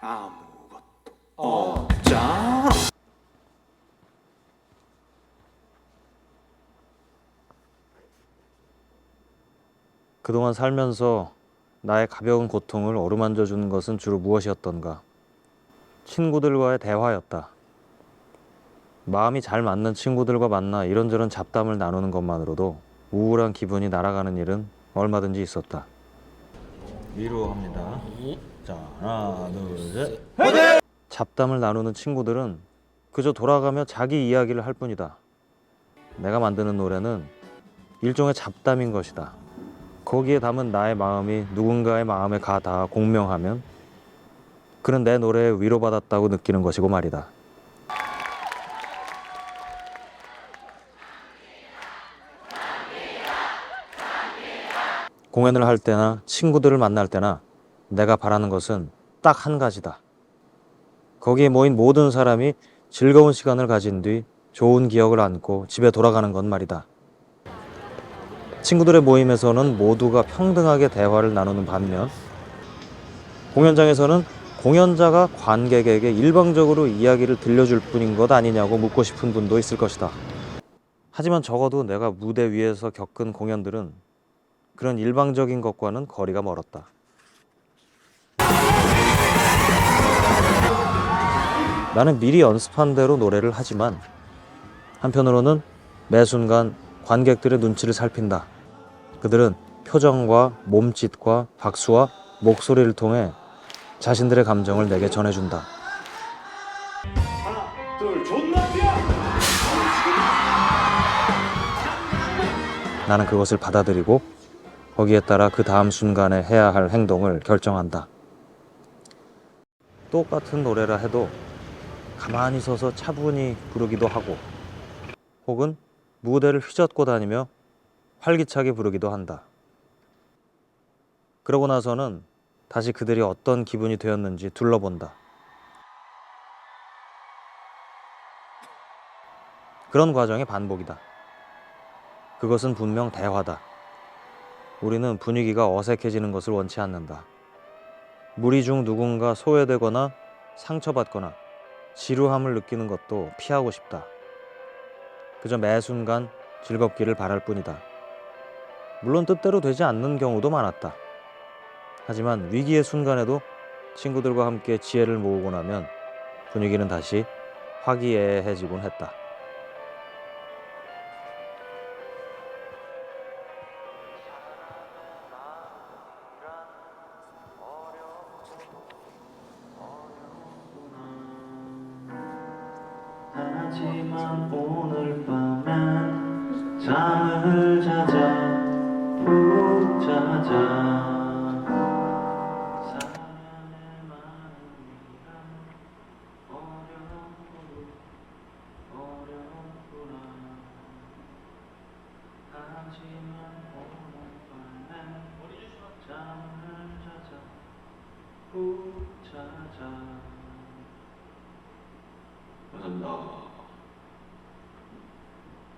아무것도 없잖아. 그동안 살면서 나의 가벼운 고통을 어루만져 주는 것은 주로 무엇이었던가? 친구들과의 대화였다. 마음이 잘 맞는 친구들과 만나 이런저런 잡담을 나누는 것만으로도 우울한 기분이 날아가는 일은 얼마든지 있었다. 위로 합니다. 자, 하나, 둘, 셋. 잡담을 나누는 친구들은 그저 돌아가며 자기 이야기를 할 뿐이다. 내가 만드는 노래는 일종의 잡담인 것이다. 거기에 담은 나의 마음이 누군가의 마음에 가 닿아 공명하면 그는 내 노래에 위로받았다고 느끼는 것이고 말이다. 공연을 할 때나 친구들을 만날 때나 내가 바라는 것은 딱 한 가지다. 거기에 모인 모든 사람이 즐거운 시간을 가진 뒤 좋은 기억을 안고 집에 돌아가는 것 말이다. 친구들의 모임에서는 모두가 평등하게 대화를 나누는 반면 공연장에서는 공연자가 관객에게 일방적으로 이야기를 들려줄 뿐인 것 아니냐고 묻고 싶은 분도 있을 것이다. 하지만 적어도 내가 무대 위에서 겪은 공연들은 그런 일방적인 것과는 거리가 멀었다. 나는 미리 연습한 대로 노래를 하지만 한편으로는 매 순간 관객들의 눈치를 살핀다. 그들은 표정과 몸짓과 박수와 목소리를 통해 자신들의 감정을 내게 전해준다. 나는 그것을 받아들이고 거기에 따라 그 다음 순간에 해야 할 행동을 결정한다. 똑같은 노래라 해도 가만히 서서 차분히 부르기도 하고 혹은 무대를 휘젓고 다니며 활기차게 부르기도 한다. 그러고 나서는 다시 그들이 어떤 기분이 되었는지 둘러본다. 그런 과정의 반복이다. 그것은 분명 대화다. 우리는 분위기가 어색해지는 것을 원치 않는다. 무리 중 누군가 소외되거나 상처받거나 지루함을 느끼는 것도 피하고 싶다. 그저 매 순간 즐겁기를 바랄 뿐이다. 물론 뜻대로 되지 않는 경우도 많았다. 하지만 위기의 순간에도 친구들과 함께 지혜를 모으고 나면 분위기는 다시 화기애애해지곤 했다. 하지만 오늘 밤엔 잠을 자자 푹 자자. 사랑의 마음이란 어렵고 어렵구나 하지만 오늘 밤엔 잠을 자자 푹 자자 감사합니다